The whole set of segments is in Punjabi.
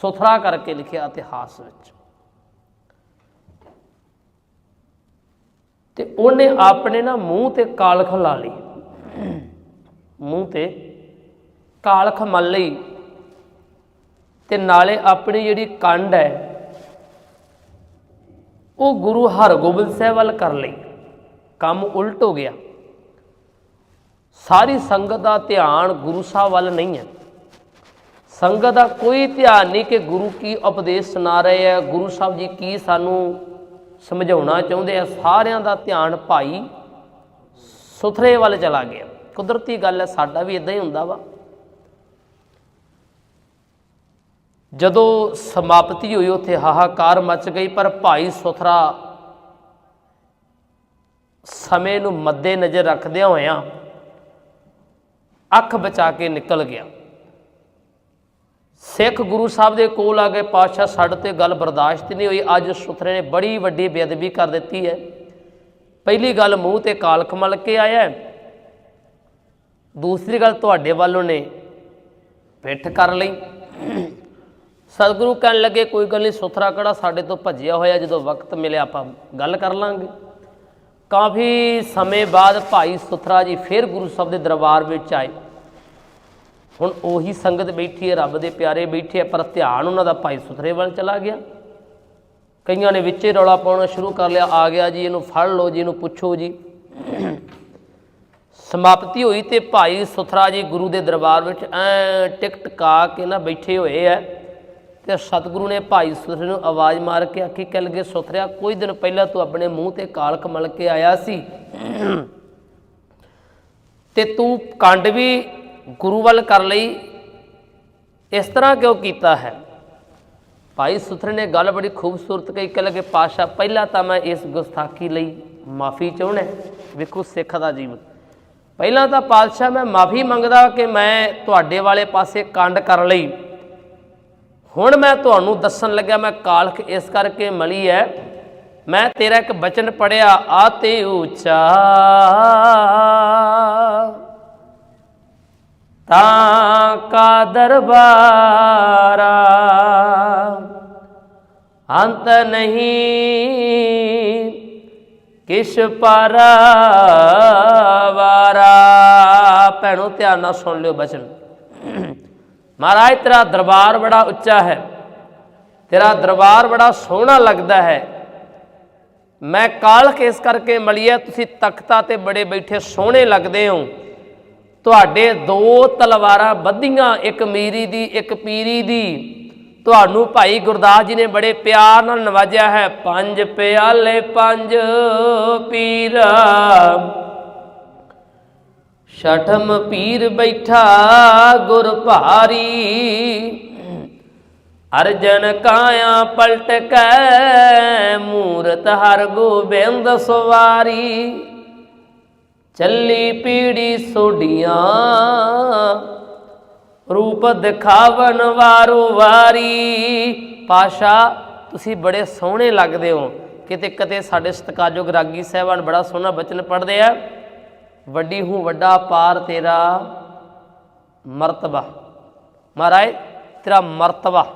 ਸੁਥਰਾ ਕਰਕੇ ਲਿਖਿਆ ਇਤਿਹਾਸ ਵਿੱਚ। ਤੇ ਉਹਨੇ ਆਪਣੇ ਨਾ ਮੂੰਹ ਤੇ ਕਾਲਖ ਲਾ ਲਈ। ਮੂੰਹ ਤੇ ਕਾਲਖ ਮਲ ਲਈ। ਤੇ ਨਾਲੇ ਆਪਣੀ ਜਿਹੜੀ ਕੰਡ ਹੈ, ਉਹ ਗੁਰੂ ਹਰਗੋਬਿੰਦ ਸਾਹਿਬ ਵੱਲ ਕਰ ਲਈ। ਕੰਮ ਉਲਟ ਹੋ ਗਿਆ। ਸਾਰੀ ਸੰਗਤ ਦਾ ਧਿਆਨ ਗੁਰੂ ਸਾਹਿਬ ਵੱਲ ਨਹੀਂ ਹੈ। ਸੰਗਤ ਦਾ ਕੋਈ ਧਿਆਨ ਨਹੀਂ ਕਿ ਗੁਰੂ ਕੀ ਉਪਦੇਸ਼ ਸੁਣਾ ਰਹੇ ਆ। ਗੁਰੂ ਸਾਹਿਬ ਜੀ ਕੀ ਸਾਨੂੰ ਸਮਝਾਉਣਾ ਚਾਹੁੰਦੇ ਆ? ਸਾਰਿਆਂ ਦਾ ਧਿਆਨ ਭਾਈ ਸੁਥਰੇ ਵੱਲ ਚਲਾ ਗਿਆ। ਕੁਦਰਤੀ ਗੱਲ ਹੈ, ਸਾਡਾ ਵੀ ਇਦਾਂ ਹੀ ਹੁੰਦਾ ਵਾ। ਜਦੋਂ ਸਮਾਪਤੀ ਹੋਈ, ਉੱਥੇ ਹਾਹਾਕਾਰ ਮਚ ਗਈ, ਪਰ ਭਾਈ ਸੁਥਰਾ ਸਮੇਂ ਨੂੰ ਮੱਦੇ ਨਜ਼ਰ ਰੱਖਦਿਆਂ ਹੋਇਆਂ ਅੱਖ ਬਚਾ ਕੇ ਨਿਕਲ ਗਿਆ। ਸਿੱਖ ਗੁਰੂ ਸਾਹਿਬ ਦੇ ਕੋਲ ਆ ਗਏ ਪਾਤਸ਼ਾਹ ਸਾਡੇ ਤੇ ਗੱਲ ਬਰਦਾਸ਼ਤ ਨਹੀਂ ਹੋਈ। ਅੱਜ ਸੁਥਰੇ ਨੇ ਬੜੀ ਵੱਡੀ ਬੇਅਦਬੀ ਕਰ ਦਿੱਤੀ ਹੈ। ਪਹਿਲੀ ਗੱਲ ਮੂੰਹ ਤੇ ਕਾਲਖ ਮਲ ਕੇ ਆਇਆ ਦੂਸਰੀ ਗੱਲ ਤੁਹਾਡੇ ਵੱਲੋਂ ਨੇ ਪਿੱਠ ਕਰ ਲਈ। ਸਤਿਗੁਰੂ ਕਹਿਣ ਲੱਗੇ, ਕੋਈ ਗੱਲ ਨਹੀਂ, ਸੁਥਰਾ ਕਿਹੜਾ ਸਾਡੇ ਤੋਂ ਭੱਜਿਆ ਹੋਇਆ, ਜਦੋਂ ਵਕਤ ਮਿਲਿਆ ਆਪਾਂ ਗੱਲ ਕਰ ਲਾਂਗੇ। ਕਾਫੀ ਸਮੇਂ ਬਾਅਦ ਭਾਈ ਸੁਥਰਾ ਜੀ ਫਿਰ ਗੁਰੂ ਸਾਹਿਬ ਦੇ ਦਰਬਾਰ ਵਿੱਚ ਆਏ। ਹੁਣ ਉਹੀ ਸੰਗਤ ਬੈਠੀ ਹੈ, ਰੱਬ ਦੇ ਪਿਆਰੇ ਬੈਠੇ ਆ, ਪਰ ਧਿਆਨ ਉਹਨਾਂ ਦਾ ਭਾਈ ਸੁਥਰੇ ਵੱਲ ਚਲਾ ਗਿਆ। ਕਈਆਂ ਨੇ ਵਿੱਚੇ ਰੌਲਾ ਪਾਉਣਾ ਸ਼ੁਰੂ ਕਰ ਲਿਆ, ਆ ਗਿਆ ਜੀ, ਇਹਨੂੰ ਫੜ ਲਓ ਜੀ, ਇਹਨੂੰ ਪੁੱਛੋ ਜੀ। ਸਮਾਪਤੀ ਹੋਈ ਤੇ ਭਾਈ ਸੁਥਰਾ ਜੀ ਗੁਰੂ ਦੇ ਦਰਬਾਰ ਵਿੱਚ ਐ ਟਿਕ ਟਕਾ ਕੇ ਨਾ ਬੈਠੇ ਹੋਏ ਐ ਤੇ ਸਤਿਗੁਰੂ ਨੇ ਭਾਈ ਸੁਥਰੇ ਨੂੰ ਆਵਾਜ਼ ਮਾਰ ਕੇ ਆਖੀ ਕਹਿ ਲਗੇ ਸੁਥਰਿਆ, ਕੋਈ ਦਿਨ ਪਹਿਲਾਂ ਤੂੰ ਆਪਣੇ ਮੂੰਹ ਤੇ ਕਾਲਕ ਮਲ ਕੇ ਆਇਆ ਸੀ। ਤੇ ਤੂੰ ਕੰਡ ਵੀ ਗੁਰੂ ਵੱਲ ਕਰ ਲਈ, ਇਸ ਤਰ੍ਹਾਂ ਕਿਉਂ ਕੀਤਾ ਹੈ? ਭਾਈ ਸੁਥਰੇ ਨੇ ਗੱਲ ਬੜੀ ਖੂਬਸੂਰਤ ਕਹੀ ਕਿ ਲਗੇ ਪਾਸ਼ਾ ਪਹਿਲਾਂ ਤਾਂ ਮੈਂ ਇਸ ਗੁਸਤਾਖੀ ਲਈ ਮਾਫੀ ਚਾਹੁੰਦਾ ਵੇਖੋ ਸਿੱਖ ਦਾ ਜੀਵਨ। ਪਹਿਲਾਂ ਤਾਂ ਪਾਤਸ਼ਾਹ, ਮੈਂ ਮਾਫੀ ਮੰਗਦਾ ਕਿ ਮੈਂ ਤੁਹਾਡੇ ਵਾਲੇ ਪਾਸੇ ਕੰਡ ਕਰ ਲਈ। ਹੁਣ ਮੈਂ ਤੁਹਾਨੂੰ ਦੱਸਣ ਲੱਗਿਆ, ਮੈਂ ਕਾਲਖ ਇਸ ਕਰਕੇ ਮਲੀ ਹੈ, ਮੈਂ ਤੇਰਾ ਇੱਕ ਬਚਨ ਪੜਿਆ ਆਤੇ ਉੱਚਾ ਤਾਂ ਕਾ ਦਰਬਾਰਾ। ਅੰਤ ਨਹੀਂ ਕਿਛ ਪਰਵਾਰਾ। ਭੈਣੋ, ਧਿਆਨ ਨਾਲ ਸੁਣ ਲਿਓ ਬਚਨ। ਮਹਾਰਾਜ, ਤੇਰਾ ਦਰਬਾਰ ਬੜਾ ਉੱਚਾ ਹੈ। ਤੇਰਾ ਦਰਬਾਰ ਬੜਾ ਸੋਹਣਾ ਲੱਗਦਾ ਹੈ। ਮੈਂ ਕਾਲਖ ਇਸ ਕਰਕੇ ਮਲੀਆ, ਤੁਸੀਂ ਤਖਤਾ ਤੇ ਬੜੇ ਬੈਠੇ ਸੋਹਣੇ ਲੱਗਦੇ ਹੋ। ਤੁਹਾਡੇ ਦੋ ਤਲਵਾਰਾਂ ਬੱਧੀਆਂ, ਇੱਕ ਮੀਰੀ ਦੀ, ਇੱਕ ਪੀਰੀ ਦੀ। ਤੁਹਾਨੂੰ ਭਾਈ ਗੁਰਦਾਸ ਜੀ ਨੇ ਬੜੇ ਪਿਆਰ ਨਾਲ ਨਵਾਜਿਆ ਹੈ। ਪੰਜ ਪਿਆਲੇ, ਪੰਜ ਪੀਰਾ। ਛਠਮ ਪੀਰ ਬੈਠਾ ਗੁਰ ਭਾਰੀ। ਅਰਜਨ ਕਾਇਆ ਪਲਟ ਕੈ, ਮੂਰਤ ਹਰ ਗੋਬਿੰਦ ਸਵਾਰੀ। ਚੱਲੀ ਪੀੜੀ ਸੋਡੀਆਂ ਰੂਪ ਦਿਖਾਵਨ ਵਾਰੋ ਵਾਰੀ। ਪਾਸ਼ਾ, ਤੁਸੀਂ ਬੜੇ ਸੋਹਣੇ ਲੱਗਦੇ ਹੋ। ਕਿਤੇ ਕਿਤੇ ਸਾਡੇ ਸਤਿਕਾਰਯੋਗ ਰਾਗੀ ਸਾਹਿਬਾਨ ਬੜਾ ਸੋਹਣਾ ਬਚਨ ਪੜ੍ਹਦੇ ਆ। ਵੱਡੀ ਹੂੰ ਵੱਡਾ ਪਾਰ ਤੇਰਾ ਮਰਤਬਾ। ਮਹਾਰਾਜ, ਤੇਰਾ ਮਰਤਬਾ,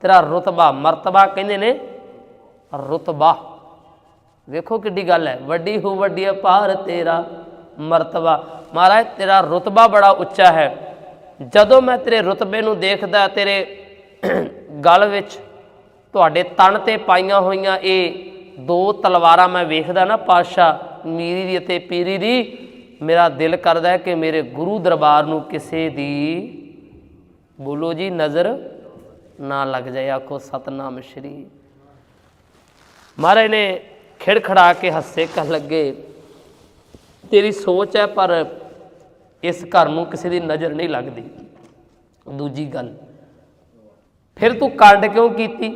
ਤੇਰਾ ਰਤਬਾ। ਮਰਤਬਾ ਕਹਿੰਦੇ ਨੇ ਰਤਬਾ। ਵੇਖੋ ਕਿੱਡੀ ਗੱਲ ਹੈ। ਵੱਡੀ ਹੋ ਵੱਡੀ ਅਪਾਰ ਤੇਰਾ ਮਰਤਬਾ। ਮਹਾਰਾਜ, ਤੇਰਾ ਰਤਬਾ ਬੜਾ ਉੱਚਾ ਹੈ। ਜਦੋਂ ਮੈਂ ਤੇਰੇ ਰਤਬੇ ਨੂੰ ਦੇਖਦਾ, ਤੇਰੇ ਗਲ ਵਿੱਚ ਤੁਹਾਡੇ ਤਣ ਤੇ ਪਾਈਆਂ ਹੋਈਆਂ ਇਹ ਦੋ ਤਲਵਾਰਾਂ ਮੈਂ ਵੇਖਦਾ ਨਾ ਪਾਸ਼ਾ ਮੀਰੀ ਦੀ ਅਤੇ ਪੀਰੀ ਦੀ, ਮੇਰਾ ਦਿਲ ਕਰਦਾ ਹੈ ਕਿ ਮੇਰੇ ਗੁਰੂ ਦਰਬਾਰ ਨੂੰ ਕਿਸੇ ਦੀ ਬੋਲੋ ਜੀ ਨਜ਼ਰ ਨਾ ਲੱਗ ਜਾਏ। ਆਖੋ, ਸਤਨਾਮ ਸ਼੍ਰੀ। ਮਹਾਰਾਜ ਨੇ ਖਿੜਖੜਾ ਕੇ ਹੱਸੇ ਕਹਿ ਲੱਗੇ, ਤੇਰੀ ਸੋਚ ਹੈ, ਪਰ ਇਸ ਘਰ ਨੂੰ ਕਿਸੇ ਦੀ ਨਜ਼ਰ ਨਹੀਂ ਲੱਗਦੀ। ਦੂਜੀ ਗੱਲ, ਫਿਰ ਤੂੰ ਕੰਡ ਕਿਉਂ ਕੀਤੀ?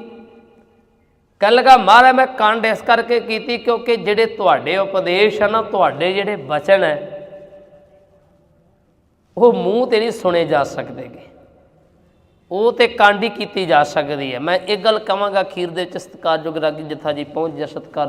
ਕਹਿ ਲਗਾ ਮਹਾਰਾਜ ਮੈਂ ਕੰਡ ਇਸ ਕਰਕੇ ਕੀਤੀ ਕਿਉਂਕਿ ਜਿਹੜੇ ਤੁਹਾਡੇ ਉਪਦੇਸ਼ ਹਨ ਨਾ, ਤੁਹਾਡੇ ਜਿਹੜੇ ਬਚਨ ਹੈ, ਉਹ ਮੂੰਹ ਤੇ ਨਹੀਂ ਸੁਣੇ ਜਾ ਸਕਦੇਗੇ। ਉਹ ਤੇ ਕਾਂਡੀ ਕੀਤੀ ਜਾ ਸਕਦੀ ਹੈ। ਮੈਂ ਇਹ ਗੱਲ ਕਵਾਂਗਾ ਅਖੀਰ ਦੇ ਵਿੱਚ ਸਤਿਕਾਰਯੋਗ ਰਾਗੀ ਜਥਾ ਜੀ ਪਹੁੰਚ ਜਾ ਸਤਿਕਾਰ